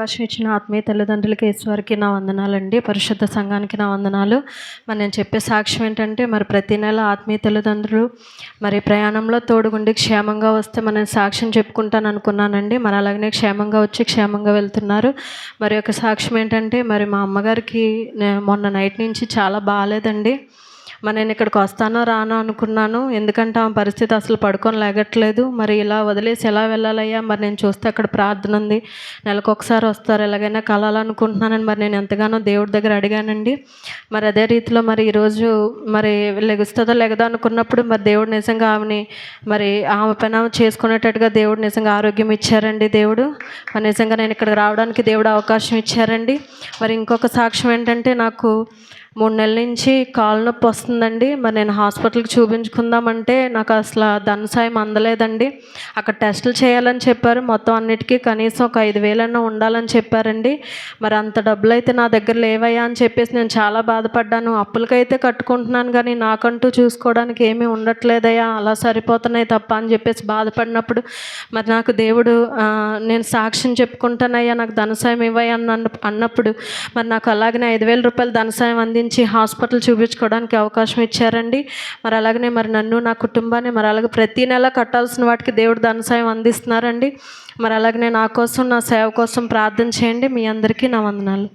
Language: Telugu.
అవకాశం ఇచ్చిన ఆత్మీయ తల్లిదండ్రులకి ఈశ్వరికి నా వందనాలండి. పరిశుద్ధ సంఘానికి నా వందనాలు. మరి నేను చెప్పే సాక్ష్యం ఏంటంటే మరి ప్రతి నెల ఆత్మీయ తల్లిదండ్రులు మరి ప్రయాణంలో తోడుగుండి క్షేమంగా వస్తే మనం సాక్ష్యం చెప్పుకుంటాను అనుకున్నానండి. మరి అలాగనే క్షేమంగా వచ్చి క్షేమంగా వెళ్తున్నారు. మరి ఒక సాక్ష్యం ఏంటంటే మరి మా అమ్మగారికి నే- మొన్న నైట్ నుంచి చాలా బాగాలేదండి. మరి నేను ఇక్కడికి వస్తానో రానో అనుకున్నాను. ఎందుకంటే ఆమె పరిస్థితి అసలు పడుకొని లేగట్లేదు. మరి ఇలా వదిలేసి ఎలా వెళ్ళాలయ్యా? మరి నేను చూస్తే అక్కడ ప్రార్థన ఉంది. నెలకు ఒకసారి వస్తారు. ఎలాగైనా కలాలనుకుంటున్నానని మరి నేను ఎంతగానో దేవుడి దగ్గర అడిగానండి. మరి అదే రీతిలో మరి ఈరోజు మరి లెగుస్తుందో లెగదో అనుకున్నప్పుడు మరి దేవుడు నిజంగా ఆమెని మరి ఆమె పైన చేసుకునేటట్టుగా దేవుడు నిజంగా ఆరోగ్యం ఇచ్చారండి దేవుడు. మరి నిజంగా నేను ఇక్కడికి రావడానికి దేవుడు అవకాశం ఇచ్చారండి. మరి ఇంకొక సాక్ష్యం ఏంటంటే నాకు మూడు నెలల నుంచి కాలు నొప్పి వస్తుందండి. మరి నేను హాస్పిటల్కి చూపించుకుందామంటే నాకు అసలు ధన సాయం అందలేదండి. అక్కడ టెస్టులు చేయాలని చెప్పారు. మొత్తం అన్నిటికీ కనీసం ఒక ఐదు వేలన్నా ఉండాలని చెప్పారండి. మరి అంత డబ్బులు అయితే నా దగ్గర లేవయ్యా అని చెప్పేసి నేను చాలా బాధపడ్డాను. అప్పులకైతే కట్టుకుంటున్నాను కానీ నాకంటూ చూసుకోవడానికి ఏమీ ఉండట్లేదయ్యా. అలా సరిపోతున్నాయి తప్ప అని చెప్పేసి బాధపడినప్పుడు మరి నాకు దేవుడు నేను సాక్ష్యం చెప్పుకుంటానయ్యా నాకు ధన సాయం ఇవ్వయ్యా అన్న అన్నప్పుడు. మరి నాకు అలాగనే ఐదు వేల రూపాయలు ధన సాయం అందించి హాస్పిటల్ చూపించుకోవడానికి అవకాశం ఇచ్చారండి. మరి అలాగనే మరి నన్ను నా కుటుంబాన్ని మరి అలాగే ప్రతి నెల కట్టాల్సిన వాటికి దేవుడు ధన సాయం అందిస్తున్నారండి. మరి అలాగనే నా కోసం నా సేవ కోసం ప్రార్థన చేయండి. మీ అందరికీ నా వందనాలు.